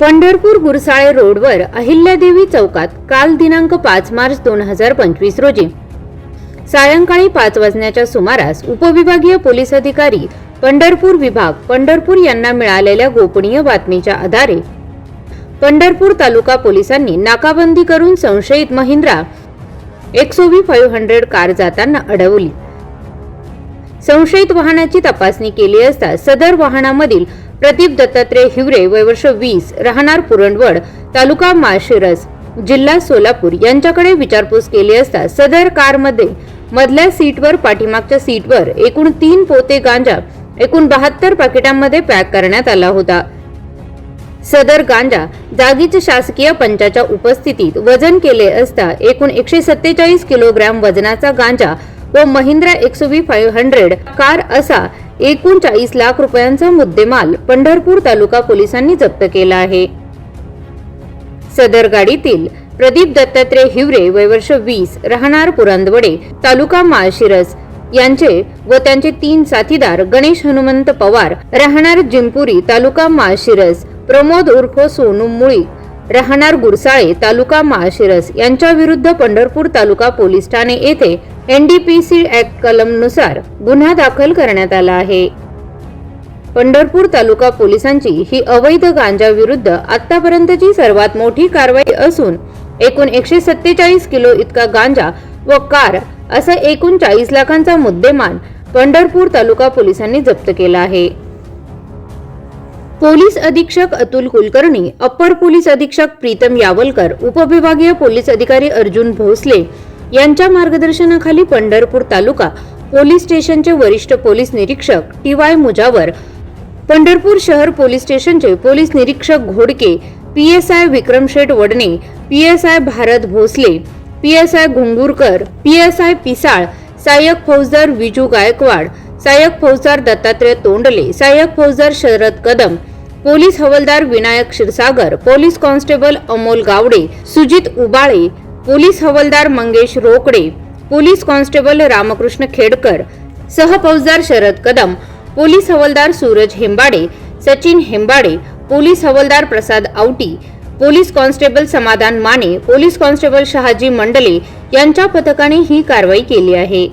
पंढरपूर गुरसाळे रोडवर अहिल्यादेवी चौकात काल दिनांक पाच मार्च दोन हजार पंचवीस रोजी. सायंकाळी पाच वाजण्याच्या सुमारास उपविभागीय पोलीस अधिकारी पंढरपूर विभाग पंढरपूर यांना मिळालेल्या गोपनीय बातमीच्या आधारे पंढरपूर तालुका पोलिसांनी नाकाबंदी करून संशयित Mahindra XUV five hundred car जाताना अडवली. संशयित वाहनाची तपासणी केली असता सदर वाहनामधील प्रदीप दत्तात्रय हिवरे वयवर्ष वीस राहणार पुरंदवड तालुका माळशिरस जिल्हा सोलापूर यांच्याकडे विचारपूस केली असता सदर कारमध्ये मधल्या सीटवर पाठीमागच्या सीटवर एकूण तीन पोते गांजा एकूण बहात्तर पाकिटांमध्ये पॅक करण्यात आला होता. सदर गांजा जागीच शासकीय पंचाच्या उपस्थितीत वजन केले असता एकूण एकशे सत्तेचाळीस किलोग्रॅम वजनाचा गांजा व Mahindra XUV five hundred car असा एकूण चाळीस लाख रुपयांचा मुद्देमाल पंढरपूर तालुका पोलिसांनी जप्त केला आहे. सदर गाडीतील प्रदीप दत्तात्रय हिवरे वयवर्ष वीस राहणार पुरंदवडे तालुका माळशिरस यांचे व त्यांचे तीन साथीदार गणेश हनुमंत पवार राहणार जिंपुरी तालुका माळशिरस प्रमोद उर्फ सोनू मुळी राहणार गुरसाळे तालुका माळशिरस यांच्या विरुद्ध पंढरपूर तालुका पोलीस ठाणे येथे एनडीपीसी ऍक्ट कलमनुसार गुन्हा दाखल करण्यात आला आहे. पंढरपूर तालुका पोलिसांची ही अवैध गांजा विरुद्ध आतापर्यंतची सर्वात मोठी कारवाई असून एकूण एकशे सत्तेचाळीस किलो इतका गांजा व कार असा एकूण चाळीस लाखांचा मुद्देमाल पंढरपूर तालुका पोलिसांनी जप्त केला आहे. पोलीस अधीक्षक अतुल कुलकर्णी अप्पर पोलीस अधीक्षक प्रीतम यावलकर उपविभागीय पोलीस अधिकारी अर्जुन भोसले यांच्या मार्गदर्शनाखाली पंढरपूर तालुका पोलीस स्टेशनचे वरिष्ठ पोलीस निरीक्षक टी वाय मुजावर पंढरपूर शहर पोलीस स्टेशनचे पोलीस निरीक्षक Ghodke P S I Vikram Sheth Vadne P S I Bharat Bhosale P S I Ghungurkar P S I Pisal सहाय्यक फौजदार विजू गायकवाड सहाय्यक फौजदार दत्तात्रय तोंडले सहाय्यक फौजदार शरद कदम पोलीस हवालदार Vinayak Kshirsagar police constable Amol Gawde Sujit Ubale police हवालदार Mangesh Rokade police constable Ramkrishna Khedkar सहफौजदार Sharad Kadam police हवालदार सूरज हेंबाडे सचिन हेंबाडे पोलीस हवालदार Prasad Awati police constable Samadhan Mane police constable Shahaji Mandale यांच्या पथकाने ही कारवाई केली आहे.